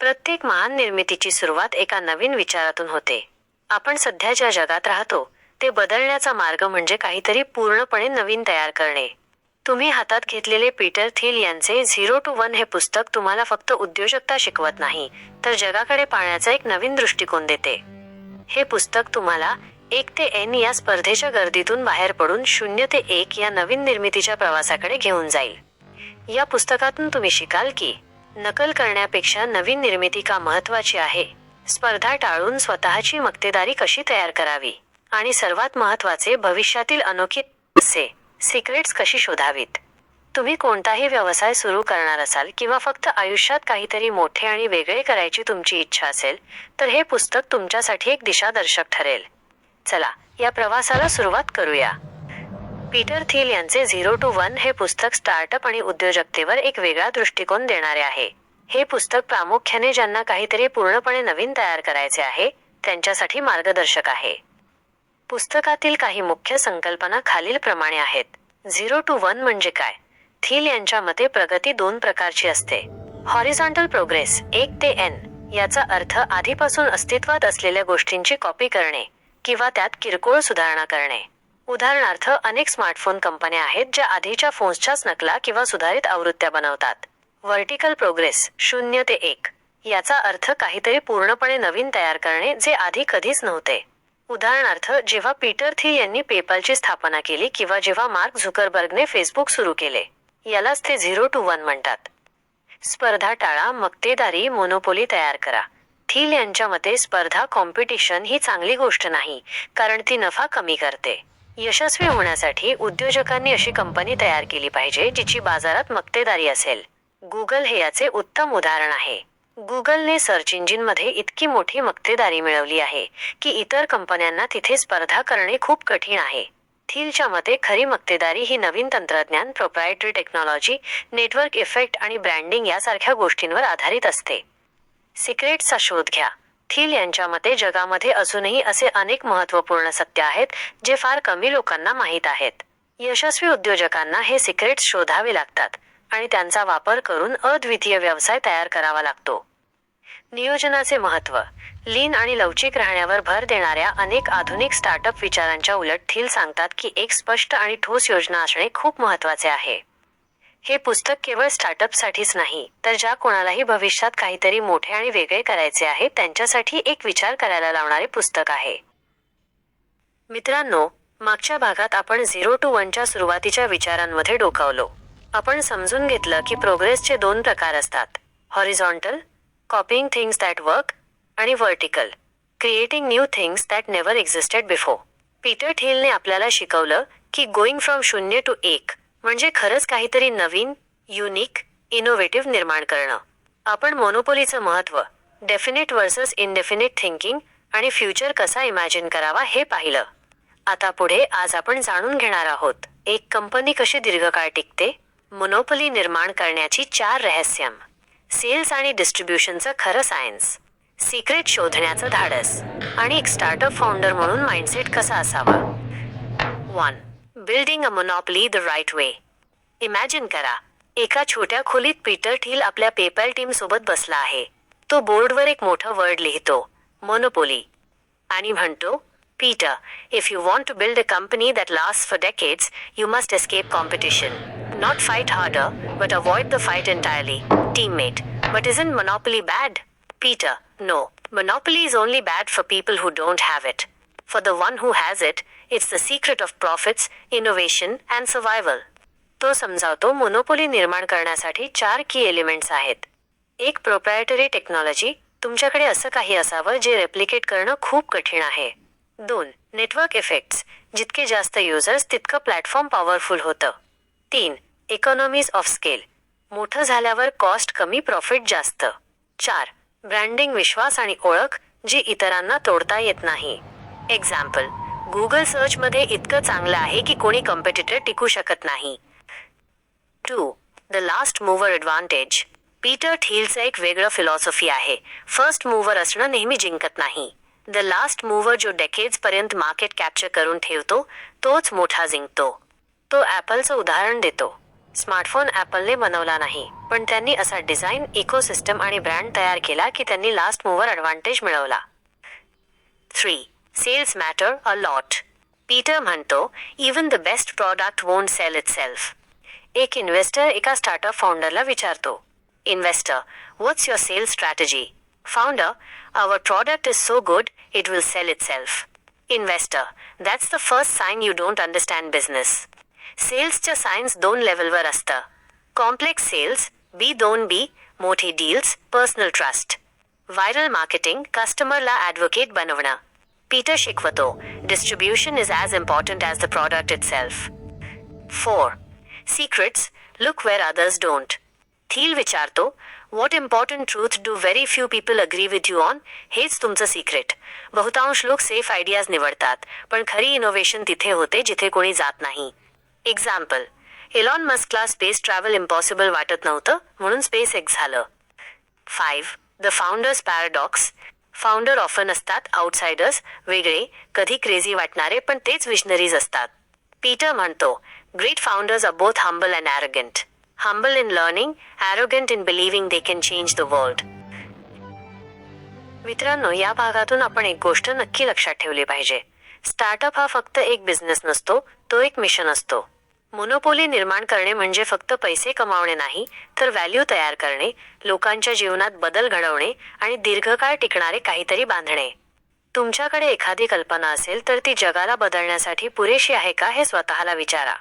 प्रत्येक महान निर्मितीची सुरुवात एका नवीन विचारातून होते. आपण सध्या ज्या जगात राहतो ते बदलण्याचा मार्ग म्हणजे काहीतरी पूर्णपणे नवीन तयार करणे. तुम्ही हातात घेतलेले पीटर थिल यांचे झिरो टू वन हे पुस्तक तुम्हाला फक्त उद्योजकता शिकवत नाही तर जगाकडे पाहण्याचा एक नवीन दृष्टिकोन देते. हे पुस्तक तुम्हाला एक ते एन या स्पर्धेच्या गर्दीतून बाहेर पडून शून्य ते एक या नवीन निर्मितीच्या प्रवासाकडे घेऊन जाईल. या पुस्तकातून तुम्ही शिकाल की नकल करण्यापेक्षा नवीन निर्मिती का महत्वाची आहे? स्पर्धा टाळून स्वतःची मक्तेदारी कशी तयार करावी? आणि सर्वात महत्त्वाचे भविष्यातील अनोखी सिक्रेट्स कशी शोधावीत? तुम्ही कोणताही व्यवसाय सुरू करणार असाल किंवा फक्त आयुष्यात काहीतरी मोठे आणि वेगळे करायची तुमची इच्छा असेल तर हे पुस्तक तुमच्यासाठी एक दिशादर्शक ठरेल. चला या प्रवासाला सुरुवात करूया. पीटर थील यांचे झिरो टू वन हे पुस्तक स्टार्टअप आणि उद्योजकतेवर एक वेगळा दृष्टिकोन देणारे आहे. हे पुस्तक प्रामुख्याने ज्यांना काहीतरी पूर्णपणे नवीन तयार करायचे आहे त्यांच्यासाठी मार्गदर्शक आहे. पुस्तकातील काही मुख्य संकल्पना खालील प्रमाणे आहेत. झिरो टू वन म्हणजे काय? थील यांच्या मते प्रगती दोन प्रकारची असते. हॉरिझॉन्टल प्रोग्रेस एक ते एन याचा अर्थ आधीपासून अस्तित्वात असलेल्या गोष्टींची कॉपी करणे किंवा त्यात किरकोळ सुधारणा करणे. उदाहरणार्थ अनेक स्मार्टफोन कंपन्या आहेत ज्या आधीच्या फोन्सच्याच नकला किंवा सुधारित आवृत्त्या बनवतात. व्हर्टिकल प्रोग्रेस शून्य ते एक याचा अर्थ काहीतरी पूर्णपणे नवीन तयार करणे जे आधी कधीच नव्हते. उदाहरणार्थ जेव्हा पीटर थी यांनी पेपलची स्थापना केली किंवा जेव्हा मार्क झुकरबर्गने फेसबुक सुरू केले. यालाच ते झिरो टू वन म्हणतात. स्पर्धा टाळा मक्तेदारी मोनोपोली तयार करा. थील यांच्या मते स्पर्धा कॉम्पिटिशन ही चांगली गोष्ट नाही कारण ती नफा कमी करते. यशस्वी होण्यासाठी उद्योजकांनी अशी कंपनी तयार केली पाहिजे जिची बाजारात मक्तेदारी असेल. गुगल हे याचे उत्तम उदाहरण आहे. गुगलने सर्च इंजिनमध्ये इतकी मोठी मक्तेदारी मिळवली आहे की इतर कंपन्यांना तिथे स्पर्धा करणे खूप कठीण आहे. थीलच्या मते खरी मक्तेदारी ही नवीन तंत्रज्ञान प्रोप्रायटरी टेक्नॉलॉजी नेटवर्क इफेक्ट आणि ब्रँडिंग यासारख्या गोष्टींवर आधारित असते. सिक्रेटचा शोध घ्या. थील यांच्या मते जगामध्ये अजूनही असे अनेक महत्त्वपूर्ण सत्य आहेत जे फार कमी लोकांना माहीत आहेत. यशस्वी उद्योजकांना हे सिक्रेट्स शोधावे लागतात आणि त्यांचा वापर करून अद्वितीय व्यवसाय तयार करावा लागतो. नियोजनाचे महत्त्व. लीन आणि लवचिक राहण्यावर भर देणाऱ्या अनेक आधुनिक स्टार्टअप विचारांच्या उलट थील सांगतात की एक स्पष्ट आणि ठोस योजना असणे खूप महत्त्वाचे आहे. हे पुस्तक केवळ स्टार्टअपसाठीच नाही तर ज्या कोणालाही भविष्यात काहीतरी मोठे आणि वेगळे करायचे आहे त्यांच्यासाठी एक विचार करायला लावणारे पुस्तक आहे. मित्रांनो मागच्या भागात आपण झिरो टू वनच्या सुरुवातीच्या विचारांमध्ये डोकावलो. आपण समजून घेतलं की प्रोग्रेसचे दोन प्रकार असतात. Horizontal copying things that work आणि vertical creating new things that never existed before Peter ठेलने आपल्याला शिकवलं की गोईंग फ्रॉम शून्य टू एक म्हणजे खरंच काहीतरी नवीन युनिक इनोव्हेटिव्ह निर्माण करणं. आपण मोनोपोलीचं महत्त्व डेफिनेट वर्सेस इनडेफिनेट थिंकिंग आणि फ्युचर कसा इमॅजिन करावा हे पाहिलं. आता पुढे आज आपण जाणून घेणार आहोत एक कंपनी कशी दीर्घकाळ टिकते मोनोपली निर्माण करण्याची चार रहस्यम सेल्स आणि डिस्ट्रीब्युशनचं खरं सायन्स. सिक्रेट शोधण्याचं धाडस. आणि एक स्टार्टअप फाउंडर म्हणून माइंडसेट कसा असावा? One. Building a monopoly the right way. Imagine करा एका छोट्या खोलीत पीटर ठील आपल्या पेपॅल टीम सोबत बसला आहे. तो बोर्डवर एक मोठं वर्ड लिहितो मोनोपोली. आणि म्हणतो Peter if you want to build a company that last for decades you must escape competition. Not fight harder but avoid the fight entirely. Teammate. But is in bad? Bad Peter, no. Monopoly is only bad for people who don't have it. For the one who has it, it's the secret of profits, innovation, and survival. तो समजावतो monopoly निर्माण करण्यासाठी चार की elements आहेत एक proprietary technology तुमच्याकडे असं काही असावं जे रेप्लिकेट करणं खूप कठीण आहे दोन नेटवर्क इफेक्ट्स जितके जास्त युजर्स तितकं प्लॅटफॉर्म पॉवरफुल होतं तीन इकॉनॉमीज ऑफ स्केल मोठं झाल्यावर कॉस्ट कमी प्रॉफिट जास्त. चार ब्रँडिंग विश्वास आणि ओळख जी इतरांना तोडता येत नाही. एक्झाम्पल गुगल सर्चमध्ये इतकं चांगलं आहे की कोणी कॉम्पिटिटर टिकू शकत नाही. Two the last mover advantage Peter ठीलचं एक वेगळं फिलॉसॉफी आहे. फर्स्ट मूव्हर असणं नेहमी जिंकत नाही. द लास्ट मूव्हर जो डेकेड्स पर्यंत मार्केट कॅप्चर करून ठेवतो तोच मोठा जिंकतो. तो ॲपलचं उदाहरण देतो. स्मार्टफोन ॲपलने बनवला नाही. पण त्यांनी असा डिझाईन इकोसिस्टम आणि ब्रँड तयार केला की त्यांनी लास्ट मूव्हर ॲडव्हान्टेज मिळवला. Three sales matter a lot Peter म्हणतो even the best product won't sell itself एक इन्व्हेस्टर एका स्टार्टअप फाउंडरला विचारतो investor what's your sales strategy founder our product is so good it will sell itself investor that's the first sign you don't understand business सेल्सचं science दोन लेवलवर असतं. Complex sales B दोन B मोठे deals personal trust. Viral marketing कस्टमरला advocate बनवणं. Peter शिकवतो distribution is as important as the product itself four secrets look where others don't. Thiel विचारतो what important truth do very few people agree with you on? हेच तुमचं secret. बहुतांश लोक safe ideas निवडतात पण खरी इनोव्हेशन तिथे होते जिथे कोणी जात नाही. एक्झाम्पल एलॉन मस्कला स्पेस ट्रॅव्हल इम्पॉसिबल वाटत नव्हतं म्हणून स्पेस एक्स झालं. Five the founders paradox founder often असतात आउटसाइडर्स वेगळे कधी क्रेझी वाटणारे पण तेच विशनरीज असतात. पीटर म्हणतो great founders are both humble and arrogant humble in learning arrogant in believing they can change the world मित्रांनो या भागातून आपण एक गोष्ट नक्की लक्षात ठेवली पाहिजे. स्टार्टअप हा फक्त एक बिझनेस नसतो तो एक मिशन असतो. मोनोपोली निर्माण करणे म्हणजे फक्त पैसे कमावणे नाही तर व्हॅल्यू तयार करणे लोकांच्या जीवनात बदल घडवणे आणि दीर्घकाळ टिकणारे काहीतरी बांधणे. तुमच्याकडे एखादी कल्पना असेल तर ती जगाला बदलण्यासाठी पुरेशी आहे का हे स्वतःला विचारा.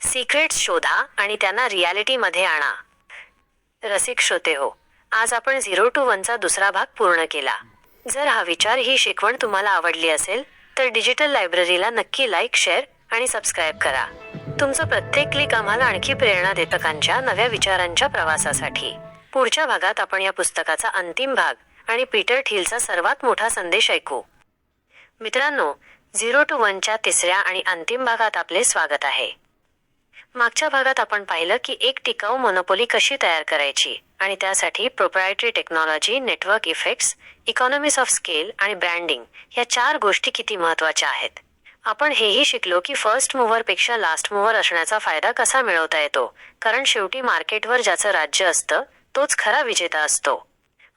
सिक्रेट्स शोधा आणि त्यांना रियालिटीमध्ये आणा. रसिक श्रोते हो आज आपण झिरो टू वनचा दुसरा भाग पूर्ण केला. जर हा विचार ही शिकवण तुम्हाला आवडली असेल तर डिजिटल लायब्ररीला नक्की लाईक शेअर आणि सबस्क्राईब करा. तुमचं प्रत्येक क्लिक आम्हाला आणखी प्रेरणा देतकांच्या नव्या विचारांच्या प्रवासासाठी. पुढच्या भागात आपण या पुस्तकाचा अंतिम भाग आणि पीटर ठीलचा सर्वात मोठा संदेश ऐकू. मित्रांनो झिरो टू वनच्या तिसऱ्या आणि अंतिम भागात आपले स्वागत आहे. मागच्या भागात आपण पाहिलं की एक टिकाऊ मोनोपोली कशी तयार करायची आणि त्यासाठी proprietary technology network effects economies of scale आणि ब्रँडिंग या चार गोष्टी किती महत्त्वाच्या आहेत? आपण हेही शिकलो की फर्स्ट मूव्हरपेक्षा लास्ट मूव्हर असण्याचा फायदा कसा मिळवता येतो? कारण शेवटी मार्केटवर ज्याचं राज्य असतं तोच खरा विजेता असतो.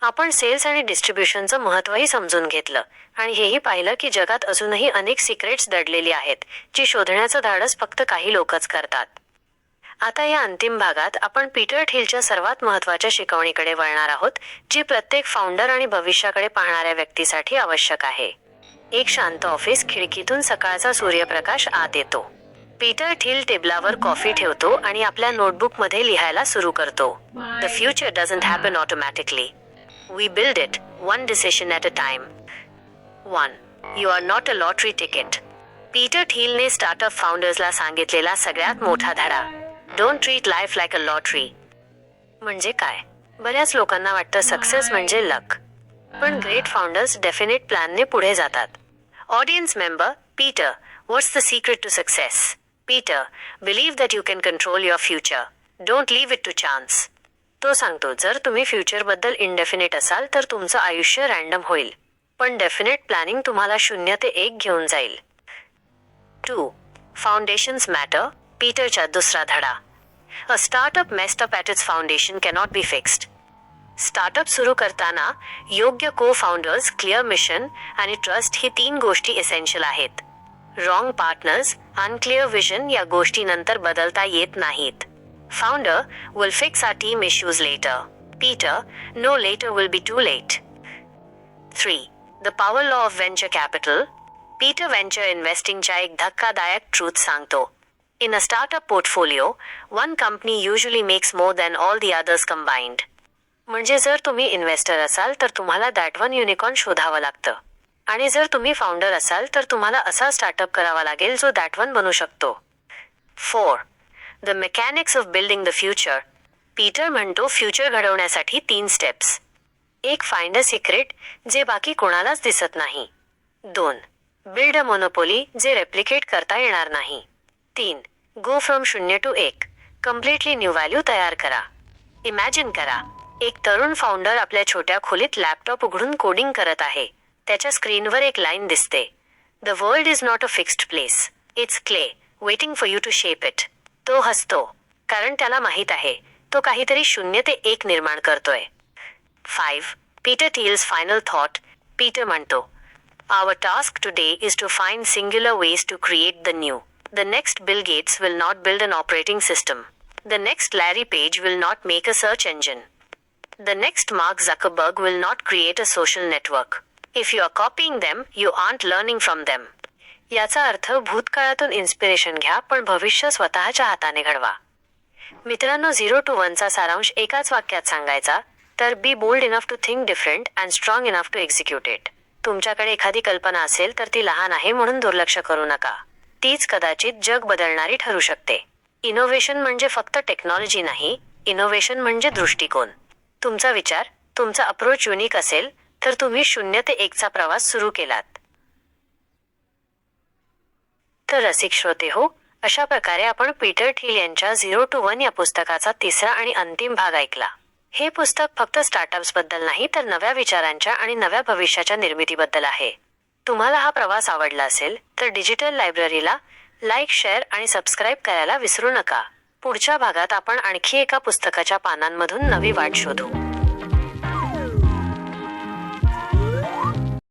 आपण सेल्स आणि डिस्ट्रीब्युशनचं महत्त्वही समजून घेतलं आणि हेही पाहिलं की जगात अजूनही अनेक सिक्रेट्स दडलेली आहेत जी शोधण्याचं धाडस फक्त काही लोकच करतात. आता या अंतिम भागात आपण पीटर ठीलच्या सर्वात महत्त्वाच्या शिकवणीकडे वळणार आहोत जी प्रत्येक फाउंडर आणि भविष्याकडे पाहणाऱ्या व्यक्तीसाठी आवश्यक आहे. एक शांत ऑफिस खिडकीतून सकाळचा सूर्यप्रकाश आत येतो. पीटर ठील टेबलावर कॉफी ठेवतो आणि आपल्या नोटबुकमध्ये लिहायला सुरू करतो. The future doesn't happen automatically we build it one decision at a time one you are not a lottery ticket Peter ठीलने startup फाउंडर्सला सांगितलेला सगळ्यात मोठा धडा. Don't treat life like a lottery म्हणजे काय? बऱ्याच लोकांना वाटतं सक्सेस म्हणजे लक पण ग्रेट फाउंडर्स डेफिनेट प्लॅनने पुढे जातात. Audience member Peter what's the secret to success Peter believe that you can control your future don't leave it to chance तो सांगतो जर तुम्ही फ्युचरबद्दल इनडेफिनेट असाल तर तुमचं आयुष्य रँडम होईल. पण डेफिनेट प्लॅनिंग तुम्हाला शून्य ते एक घेऊन जाईल. टू फाउंडेशन्स मॅटर पीटरचा दुसरा धडा. A startup messed up at its foundation cannot be fixed startup सुरू करताना योग्य को फाउंडर्स क्लिअर मिशन आणि ट्रस्ट ही तीन गोष्टी एसेन्शियल आहेत. रॉंग पार्टनर्स अनक्लिअर विजन या गोष्टी नंतर बदलता येत नाहीत. Founder will fix our team issues later Peter no later will be too late three the power law of venture capital Peter venture इन्व्हेस्टिंगच्या एक धक्कादायक ट्रूथ सांगतो. In a startup portfolio one company usually makes more than all the others combined म्हणजे जर तुम्ही investor असाल तर तुम्हाला that one unicorn शोधावं लागतं. आणि जर तुम्ही फाउंडर असाल तर तुम्हाला असा स्टार्टअप करावा लागेल जो दॅट वन बनू शकतो. Four the mechanics of building the future. Peter म्हणतो फ्युचर घडवण्यासाठी तीन स्टेप्स. एक फाइंड अ सिक्रेट जे बाकी कोणालाच दिसत नाही. दोन बिल्ड अ मोनोपोली जे रेप्लिकेट करता येणार नाही. तीन गो फ्रॉम शून्य टू एक. कम्प्लिटली न्यू व्हॅल्यू तयार करा. इमॅजिन करा एक तरुण फाउंडर आपल्या छोट्या खोलीत लॅपटॉप उघडून कोडिंग करत आहे. त्याच्या स्क्रीनवर एक लाईन दिसते. The world is not a fixed place it's clay waiting for you to shape it तो हसतो कारण त्याला माहीत आहे तो काहीतरी शून्य ते एक निर्माण करतोय. Five Peter Thiel's final thought Peter म्हणतो our task today is to find singular ways to create the new The next Bill Gates will not build an operating system. The next Larry Page will not make a search engine. The next Mark Zuckerberg will not create a social network. If you are copying them, you aren't learning from them. याचा अर्थ भूतकाळातून inspiration घ्या पण भविष्य स्वतःच्या हाताने घडवा. मित्रांनो zero to वनचा सारांश एकाच वाक्यात सांगायचा तर be bold enough to think different and strong enough to execute it तुमच्याकडे एखादी कल्पना असेल तर ती लहान आहे म्हणून दुर्लक्ष करू नका. तीच कदाचित जग बदलणारी ठरू शकते. इनोव्हेशन म्हणजे फक्त टेक्नॉलॉजी नाही इनोव्हेशन म्हणजे दृष्टिकोन. तुमचा विचार तुमचा अप्रोच युनिक असेल तर तुम्ही शून्य ते एकचा प्रवास सुरू केलात. तर रसिक श्रोते हो अशा प्रकारे आपण पीटर ठील यांच्या झिरो टू वन या पुस्तकाचा तिसरा आणि अंतिम भाग ऐकला. हे पुस्तक फक्त स्टार्टअप्सबद्दल नाही तर नव्या विचारांच्या आणि नव्या भविष्याच्या निर्मितीबद्दल आहे. तुम्हाला हा प्रवास आवडला असेल तर डिजिटल लायब्ररीला लाईक शेअर आणि सबस्क्राईब करायला विसरू नका. पुढच्या भागात आपण आणखी एका पुस्तकाच्या पानांमधून नवी वाट शोधू.